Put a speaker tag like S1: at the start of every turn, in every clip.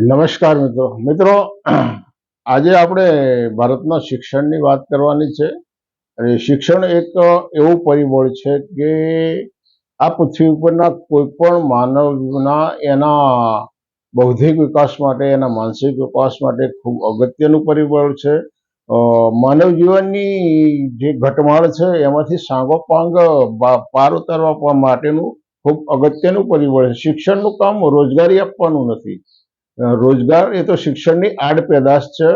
S1: નમસ્કાર મિત્રો. મિત્રો, આજે આપણે ભારતના શિક્ષણની વાત કરવાની છે. અને શિક્ષણ એક એવું પરિબળ છે કે આ પૃથ્વી ઉપરના કોઈ પણ માનવના એના બૌદ્ધિક વિકાસ માટે, એના માનસિક વિકાસ માટે ખૂબ અગત્યનું પરિબળ છે. માનવ જીવનની જે ઘટમાળ છે, એમાંથી સાંગોપાંગ બા- પાર ઉતારવા માટેનું ખૂબ અગત્યનું પરિબળ છે. શિક્ષણનું કામ રોજગારી આપવાનું નથી. રોજગાર એ તો શિક્ષણની આડ પેદાશ છે.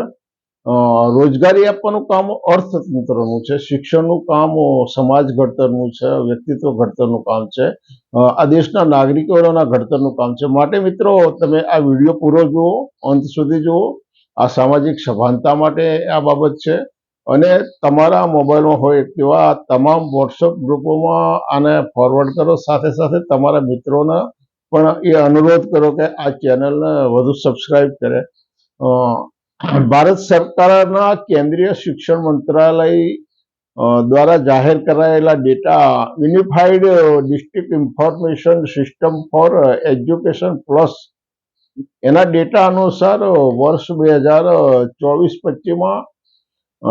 S1: રોજગારી આપવાનું કામ અર્થતંત્રનું છે. શિક્ષણનું કામ સમાજ ઘડતરનું છે. વ્યક્તિત્વ ઘડતરનું કામ છે. આ દેશના નાગરિકોના ઘડતરનું કામ છે. માટે મિત્રો, તમે આ વીડિયો પૂરો જુઓ, અંત સુધી જુઓ. આ સામાજિક સભાનતા માટે આ બાબત છે. અને તમારા મોબાઈલમાં હોય તેવા તમામ વોટ્સઅપ ગ્રુપોમાં આને ફોરવર્ડ કરો. સાથે સાથે તમારા મિત્રોને પણ એ અનુરોધ કરો કે આ ચેનલને વધુ સબસ્ક્રાઈબ કરે. ભારત સરકારના કેન્દ્રીય શિક્ષણ મંત્રાલય દ્વારા જાહેર કરાયેલા data unified district information system for education plus એના ડેટા અનુસાર વર્ષ બે હજાર ચોવીસ પચીસમાં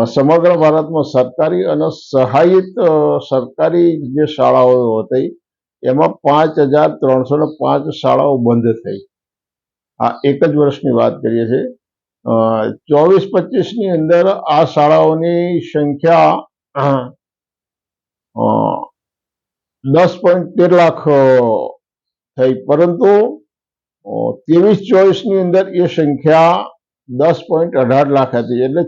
S1: સમગ્ર ભારતમાં સરકારી અને સહાયિત સરકારી જે શાળાઓ હતી એમાં પાંચ હજાર ત્રણસો ને પાંચ શાળાઓ બંધ થઈ. આ એક જ વર્ષની વાત કરીએ છીએ. ચોવીસ પચીસની અંદર આ શાળાઓની સંખ્યા દસ પોઈન્ટ તેર લાખ થઈ. પરંતુ ત્રેવીસ ચોવીસની અંદર એ સંખ્યા દસ પોઈન્ટ અઢાર લાખ હતી. એટલે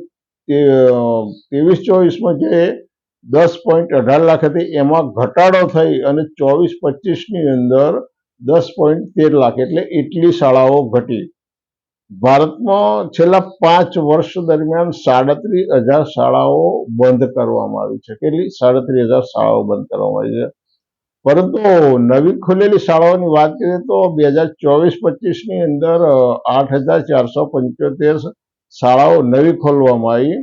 S1: ત્રેવીસ ચોવીસમાં જે દસ પોઈન્ટ અઢાર લાખ હતી. એમાં ઘટાડો થઈ અને ચોવીસ પચીસની અંદર દસ પોઈન્ટ તેર લાખ. એટલે એટલી શાળાઓ ઘટી. ભારતમાં છેલ્લા પાંચ વર્ષ દરમિયાન સાડત્રીસ હજાર શાળાઓ બંધ કરવામાં આવી છે. કેટલી? સાડત્રીસ હજાર શાળાઓ બંધ કરવામાં આવી છે. પરંતુ નવી ખુલેલી શાળાઓની વાત કરીએ તો બે હજાર ચોવીસ પચીસની અંદર આઠ હજાર ચારસો પંચોતેર શાળાઓ નવી ખોલવામાં આવી.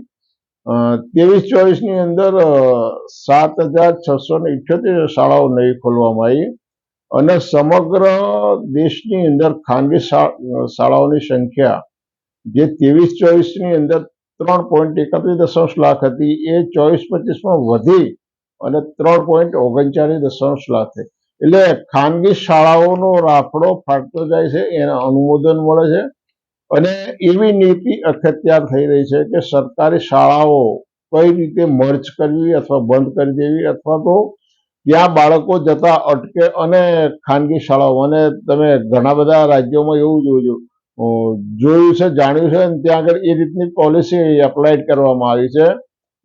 S1: ત્રેવીસ ચોવીસની અંદર સાત હજાર છસો ને ઇઠ્યોતેર શાળાઓ નવી ખોલવામાં આવી અને સમગ્ર દેશની અંદર ખાનગી શાળાઓની સંખ્યા, જે ત્રેવીસ ચોવીસની અંદર ત્રણ પોઈન્ટ એકત્રીસ દશાંશ લાખ હતી, એ ચોવીસ પચીસમાં વધી અને ત્રણ પોઈન્ટ ઓગણચાલીસ દશાંશ લાખ થઈ. એટલે ખાનગી શાળાઓનો રાફડો ફાટતો જાય છે, એને અનુમોદન મળે છે. અને એવી નીતિ અખત્યાર થઈ રહી છે કે સરકારી શાળાઓ કઈ રીતે મર્જ કરવી અથવા બંધ કરી દેવી અથવા તો ત્યાં બાળકો જતા અટકે અને ખાનગી શાળાઓ, અને તમે ઘણા બધા રાજ્યોમાં એવું જોજો જોયું છે, જાણ્યું છે, અને ત્યાં આગળ એ રીતની પોલિસી એપ્લાઇડ કરવામાં આવી છે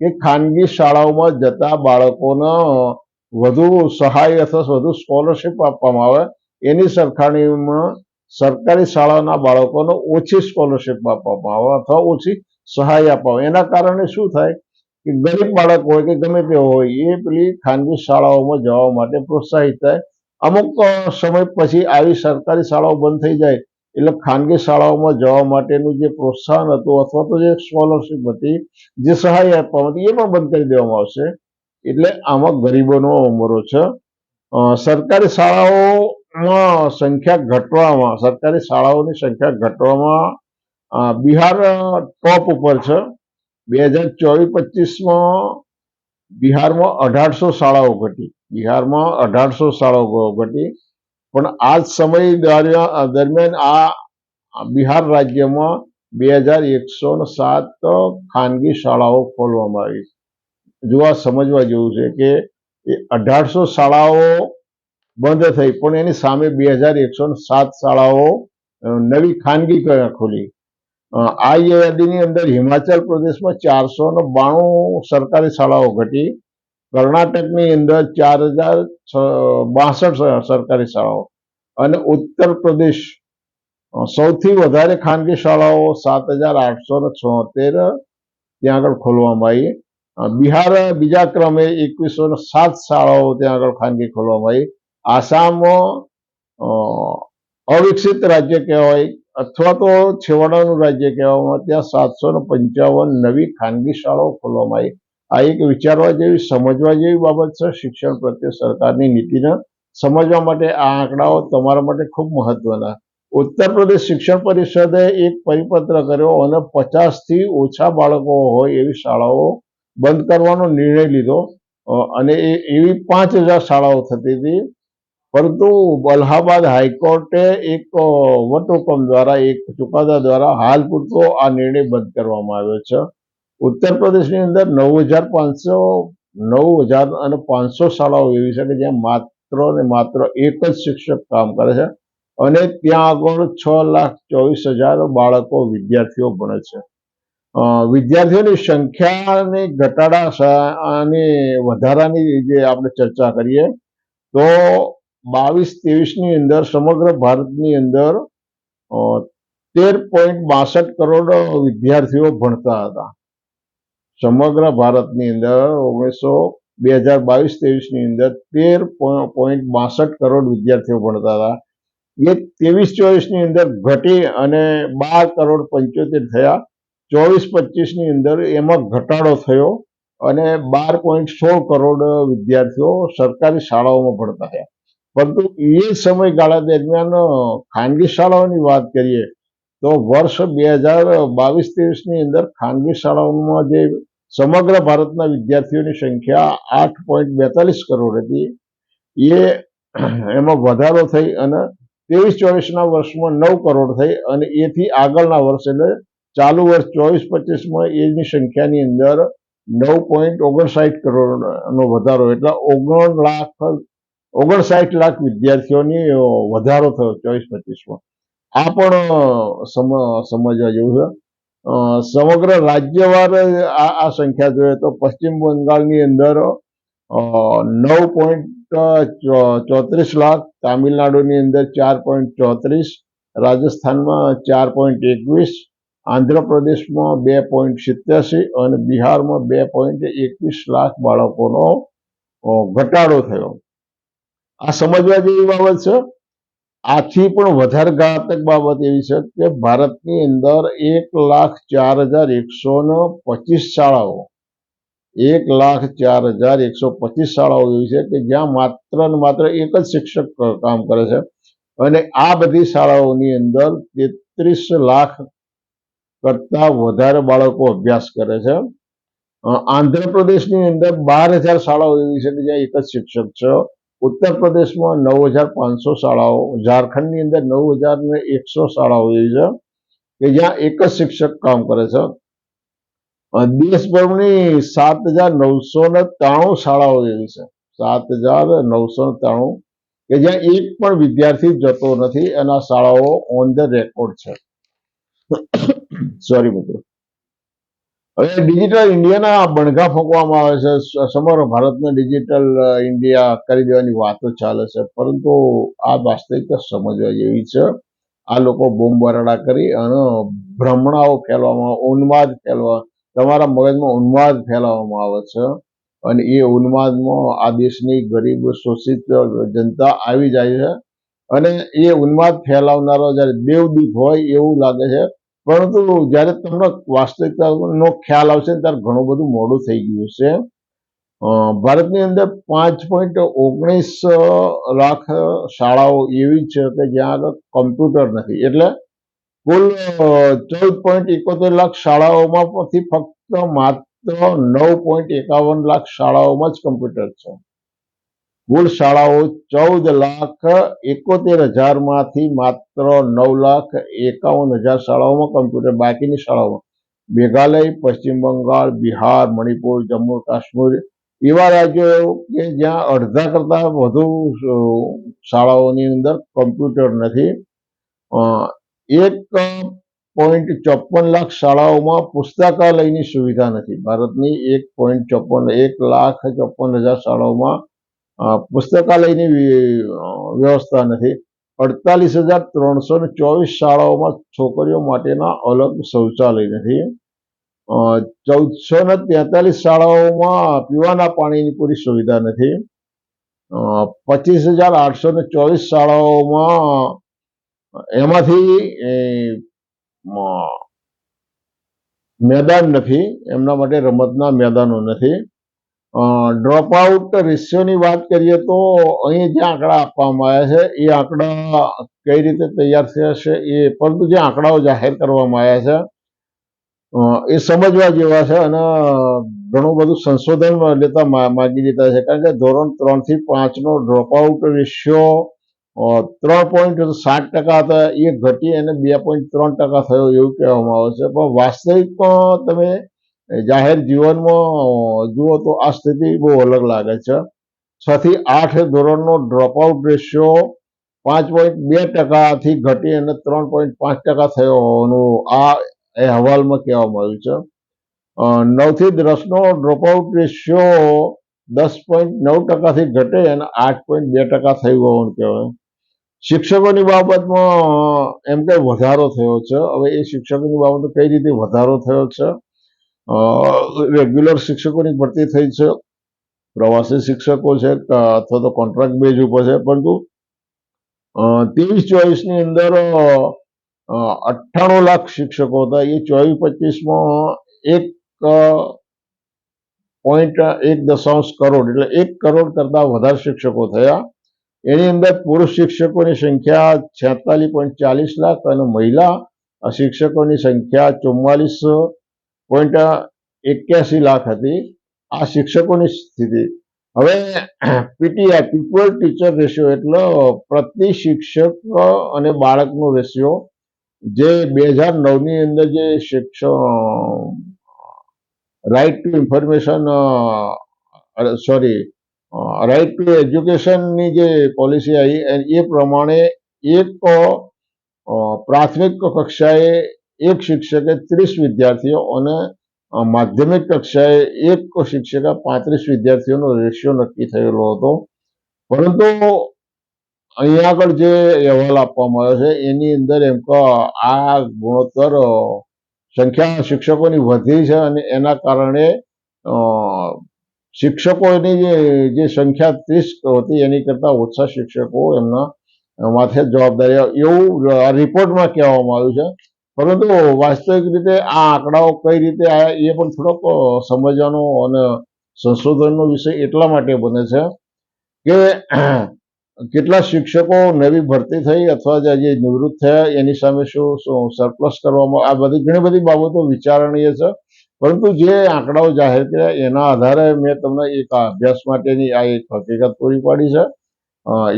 S1: કે ખાનગી શાળાઓમાં જતા બાળકોને વધુ સહાય અથવા વધુ સ્કોલરશીપ આપવામાં આવે એની સરખામણીમાં સરકારી શાળાના બાળકોને ઓછી સ્કોલરશિપ આપવામાં આવે અથવા ઓછી સહાય આપવામાં એના કારણે શું થાય કે ગરીબ બાળક હોય કે ગમે તે હોય, એ પેલી ખાનગી શાળાઓમાં જવા માટે પ્રોત્સાહિત થાય. અમુક સમય પછી આવી સરકારી શાળાઓ બંધ થઈ જાય. એટલે ખાનગી શાળાઓમાં જવા માટેનું જે પ્રોત્સાહન હતું અથવા તો જે સ્કોલરશિપ હતી, જે સહાય આપવામાં હતી, એ પણ બંધ કરી દેવામાં આવશે. એટલે આમાં ગરીબોનો ઉમરો છે. સરકારી સરકારી સંખ્યા ઘટવામાં સરકારી શાળાઓની સંખ્યા ઘટવામાં બિહાર ટોપ ઉપર છે. બે હજાર ચોવીસ પચીસમાં બિહારમાં અઢારસો શાળાઓ ઘટી. બિહારમાં અઢારસો શાળાઓ ઘટી. પણ આ જ સમય દરમિયાન આ બિહાર રાજ્યમાં બે હજાર એકસો ને સાત ખાનગી શાળાઓ ખોલવામાં આવી. જોવા સમજવા જેવું છે કે અઢારસો શાળાઓ બંધ થઈ. પણ એની સામે બે હજાર એકસો સાત શાળાઓ નવી ખાનગી ખોલી. આ યાદીની અંદર હિમાચલ પ્રદેશમાં ચારસો ને બાણું સરકારી શાળાઓ ઘટી. કર્ણાટકની અંદર ચાર હજાર બાસઠ સરકારી શાળાઓ. અને ઉત્તર પ્રદેશ સૌથી વધારે ખાનગી શાળાઓ સાત હજાર આઠસો ને છોતેર ત્યાં આગળ ખોલવામાં આવી. બિહાર બીજા ક્રમે એકવીસો ને સાત શાળાઓ ત્યાં આગળ ખાનગી ખોલવામાં આવી. આસામ અવિકસિત રાજ્ય કહેવાય અથવા તો છેવાડાનું રાજ્ય કહેવામાં ત્યાં સાતસો પંચાવન નવી ખાનગી શાળાઓ ખોલવામાં આવી. આ એક વિચારવા જેવી, સમજવા જેવી બાબત છે શિક્ષણ પ્રત્યે સરકારની નીતિને સમજવા માટે આ આંકડાઓ તમારા માટે ખૂબ મહત્વના. ઉત્તર પ્રદેશ શિક્ષણ પરિષદે એક પરિપત્ર કર્યો, અને પચાસથી ઓછા બાળકો હોય એવી શાળાઓ બંધ કરવાનો નિર્ણય લીધો. અને એવી પાંચ શાળાઓ થતી હતી. પરંતુ અલ્હાબાદ હાઈકોર્ટે એક વટહુકમ દ્વારા, એક ચુકાદા દ્વારા હાલ પૂરતો આ નિર્ણય બંધ કરવામાં આવ્યો છે. ઉત્તર પ્રદેશની અંદર નવ હજાર પાંચસો, નવ હજાર અને પાંચસો શાળાઓ એવી છે કે જ્યાં માત્ર ને માત્ર એક જ શિક્ષક કામ કરે છે અને ત્યાં આગળ છ લાખ ચોવીસ હજાર બાળકો વિદ્યાર્થીઓ ભણે છે. વિદ્યાર્થીઓની સંખ્યાને ઘટાડા અને વધારાની જે આપણે ચર્ચા કરીએ તો બાવીસ ત્રેવીસની અંદર સમગ્ર ભારતની અંદર તેર પોઈન્ટ બાસઠ કરોડ વિદ્યાર્થીઓ ભણતા હતા. સમગ્ર ભારતની અંદર ઓગણીસો બે હજાર બાવીસ ત્રેવીસની અંદર તેર પોઈન્ટ બાસઠ કરોડ વિદ્યાર્થીઓ ભણતા હતા. એ ત્રેવીસ ચોવીસની અંદર ઘટી અને બાર કરોડ પંચોતેર થયા. ચોવીસ પચીસની અંદર એમાં ઘટાડો થયો અને બાર પોઈન્ટ સોળ કરોડ વિદ્યાર્થીઓ સરકારી શાળાઓમાં ભણતા થયા. પરંતુ એ સમયગાળા દરમિયાન ખાનગી શાળાઓની વાત કરીએ, તો વર્ષ બે હજાર બાવીસ ત્રેવીસની અંદર ખાનગી શાળાઓમાં જે સમગ્ર ભારતના વિદ્યાર્થીઓની સંખ્યા આઠ પોઈન્ટ બેતાલીસ કરોડ હતી. એ એમાં વધારો થઈ અને ત્રેવીસ ચોવીસના વર્ષમાં નવ કરોડ થઈ અને એથી આગળના વર્ષ એટલે ચાલુ વર્ષ ચોવીસ પચીસમાં એની સંખ્યાની અંદર નવ પોઈન્ટ ઓગણસાઠ કરોડનો વધારો, એટલે ઓગણ લાખ ઓગણસાઠ લાખ વિદ્યાર્થીઓની વધારો થયો ચોવીસ પચીસમાં. આ પણ સમ- સમજવા જેવું છે. સમગ્ર રાજ્યવાર આ સંખ્યા જોઈએ તો પશ્ચિમ બંગાળની અંદર નવ પોઈન્ટ ચોત્રીસ લાખ, તામિલનાડુની અંદર ચાર પોઈન્ટ ચોત્રીસ, રાજસ્થાનમાં ચાર પોઈન્ટ એકવીસ, આંધ્રપ્રદેશમાં બે પોઈન્ટ સિત્યાસી અને બિહારમાં બે પોઈન્ટ એકવીસ લાખ બાળકોનો ઘટાડો થયો. આ સમજવા જેવી બાબત છે? આથી પણ વધારે ઘાતક બાબત એવી છે કે ભારતની અંદર એક લાખ ચાર હજાર એકસો ને પચીસ શાળાઓ, એક લાખ ચાર હજાર એકસો પચીસ શાળાઓ એવી છે કે જ્યાં માત્ર ને માત્ર એક જ શિક્ષક કામ કરે છે. અને આ બધી શાળાઓની અંદર તેત્રીસ લાખ કરતા વધારે બાળકો અભ્યાસ કરે છે. આંધ્રપ્રદેશની અંદર બાર હજાર શાળાઓ એવી છે કે જ્યાં એક જ શિક્ષક છે. ઉત્તર પ્રદેશમાં નવ હજાર પાંચસો શાળાઓ, ઝારખંડની અંદર નવ હજાર ને એકસો શાળાઓ એવી છે કે જ્યાં એક જ શિક્ષક કામ કરે છે. દેશભરની સાત હજાર નવસો ને ત્રાણું શાળાઓ એવી છે. સાત હજાર નવસો ને ત્રાણું કે જ્યાં એક પણ વિદ્યાર્થી જતો નથી અને આ શાળાઓ ઓન ધ રેકોર્ડ છે. સોરી મિત્રો. હવે ડિજિટલ ઇન્ડિયાના બણગા ફૂંકવામાં આવે છે. સમગ્ર ભારતને ડિજિટલ ઇન્ડિયા કરી દેવાની વાતો ચાલે છે. પરંતુ આ વાસ્તવિકતા સમજવા જેવી છે. આ લોકો બોમ્બ બરાડા કરી અને ભ્રમણાઓ ફેલવામાં ઉન્માદ ફેલવા તમારા મગજમાં ઉન્માદ ફેલાવવામાં આવે છે. અને એ ઉન્માદમાં આ દેશની ગરીબ શોષિત જનતા આવી જાય છે. અને એ ઉન્માદ ફેલાવનારો જ્યારે દેવદૂત હોય એવું લાગે છે પરંતુ જ્યારે તમને વાસ્તવિકતાનો ખ્યાલ આવશે ત્યારે ઘણું બધું મોડું થઈ ગયું છે ભારતની અંદર પાંચ પોઈન્ટ ઓગણીસ લાખ શાળાઓ એવી છે કે જ્યાં આગળ કમ્પ્યુટર નથી. એટલે કુલ ચૌદ પોઈન્ટ એકોતેર લાખ શાળાઓમાં ફક્ત માત્ર નવ પોઈન્ટ એકાવન લાખ શાળાઓમાં જ કમ્પ્યુટર છે. કુલ શાળાઓ ચૌદ લાખ એકોતેર હજારમાંથી માત્ર નવ લાખ એકાવન હજાર શાળાઓમાં કમ્પ્યુટર બાકીની શાળાઓમાં. મેઘાલય, પશ્ચિમ બંગાળ, બિહાર, મણિપુર, જમ્મુ, કાશ્મીર એવા રાજ્યો કે જ્યાં અડધા કરતાં વધુ શાળાઓની અંદર કમ્પ્યુટર નથી. એક પોઈન્ટ ચોપન લાખ શાળાઓમાં પુસ્તકાલયની સુવિધા નથી. ભારતની એક પોઈન્ટ ચોપન એક લાખ ચોપન હજાર શાળાઓમાં પુસ્તકાલયની વ્યવસ્થા નથી. અડતાલીસ હજાર ત્રણસો ને ચોવીસ શાળાઓમાં છોકરીઓ માટેના અલગ શૌચાલય નથી. ચૌદસો ને તેતાલીસ શાળાઓમાં પીવાના પાણીની પૂરી સુવિધા નથી. પચીસ હજાર આઠસો ને ચોવીસ શાળાઓમાં એમાંથી મેદાન નથી. એમના માટે રમતના મેદાનો નથી. ડ્રોપ આઉટ રેશિયોની વાત કરીએ તો અહીં જે આંકડા આપવામાં આવ્યા છે, એ આંકડા કઈ રીતે તૈયાર થયા છે એ, પરંતુ જે આંકડાઓ જાહેર કરવામાં આવ્યા છે એ સમજવા જેવા છે અને ઘણું બધું સંશોધન લેતા માગી લીધા છે. કારણ કે ધોરણ ત્રણથી પાંચ ડ્રોપ આઉટ રેશિયો ત્રણ પોઈન્ટ સાત ટકા હતા એ ઘટી અને બે પોઈન્ટ ત્રણ ટકા થયો એવું કહેવામાં આવે છે. પણ વાસ્તવિકમાં તમે જાહેર જીવનમાં જુઓ તો આ સ્થિતિ બહુ અલગ લાગે છે. છ થી આઠ ધોરણનો ડ્રોપઆઉટ રેશિયો પાંચ પોઈન્ટ બે ટકાથી ઘટી અને ત્રણ પોઈન્ટ પાંચ ટકા થયો હોવાનું આ અહેવાલમાં કહેવામાં આવ્યું છે. નવથી દસનો ડ્રોપ આઉટ રેશિયો દસ પોઈન્ટ નવ ટકાથી ઘટે અને આઠ પોઈન્ટ બે ટકા થયું હોવાનું કહેવાય. શિક્ષકોની બાબતમાં એમ કે વધારો થયો છે? હવે એ શિક્ષકોની બાબતમાં કઈ રીતે વધારો થયો છે? રેગ્યુલર શિક્ષકોની ભરતી થઈ છે. પ્રવાસી શિક્ષકો છે અથવા તો કોન્ટ્રાક્ટ બેઝ ઉપર છે. પરંતુ ત્રેવીસ ચોવીસની અંદર અઠ્ઠાણું લાખ શિક્ષકો હતા. એ ચોવીસ પચીસમાં એક પોઈન્ટ એક દશાંશ કરોડ, એટલે એક કરોડ કરતા વધારે શિક્ષકો થયા. એની અંદર પુરુષ શિક્ષકોની સંખ્યા છેતાલીસ પોઈન્ટ ચાલીસ લાખ અને મહિલા શિક્ષકોની સંખ્યા ચુમ્માલીસ પોઈન્ટ એક્યાસી લાખ હતી. આ શિક્ષકોની સ્થિતિ. હવે પીટીઆઈ, પીપલ ટીચર રેશિયો એટલે પ્રતિ શિક્ષક અને બાળકનો રેશિયો જે બે હજાર નવની અંદર જે શિક્ષણ right to information sorry right to એજ્યુકેશનની જે પોલિસી આવી, એ- પ્રમાણે એક પ્રાથમિક કક્ષાએ એક શિક્ષકે ત્રીસ વિદ્યાર્થીઓ અને માધ્યમિક કક્ષાએ એક શિક્ષકે પાંત્રીસ વિદ્યાર્થીઓનો રેશિયો નક્કી થયેલો હતો. પરંતુ અહીંયા આગળ જે અહેવાલ આપવામાં આવ્યો છે, એની અંદર એમ કે, આ ગુણોત્તર સંખ્યા શિક્ષકોની વધી છે અને એના કારણે શિક્ષકોની જે સંખ્યા ત્રીસ હતી, એની કરતાં ઓછા શિક્ષકો એમના માથે જવાબદારી એવું આ રિપોર્ટમાં કહેવામાં આવ્યું છે. પરંતુ વાસ્તવિક રીતે આ આંકડાઓ કઈ રીતે આવ્યા એ પણ થોડોક સમજવાનો અને સંશોધનનો વિષય એટલા માટે બને છે કે કેટલા શિક્ષકો નવી ભરતી થઈ અથવા જે જે નિવૃત્ત થયા, એની સામે શું શું સરપ્લસ કરવામાં, આ બધી ઘણી બધી બાબતો વિચારણીય છે. પરંતુ જે આંકડાઓ જાહેર કર્યા, એના આધારે મેં તમને એક અભ્યાસ માટેની આ એક હકીકત પૂરી પાડી છે.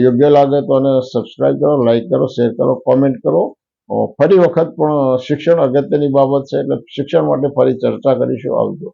S1: યોગ્ય લાગે તો અને સબસ્ક્રાઇબ કરો લાઈક કરો શેર કરો કોમેન્ટ કરો. ફરી વખત પણ શિક્ષણ અગત્યની બાબત છે એટલે શિક્ષણ માટે ફરી ચર્ચા કરીશું આવજો.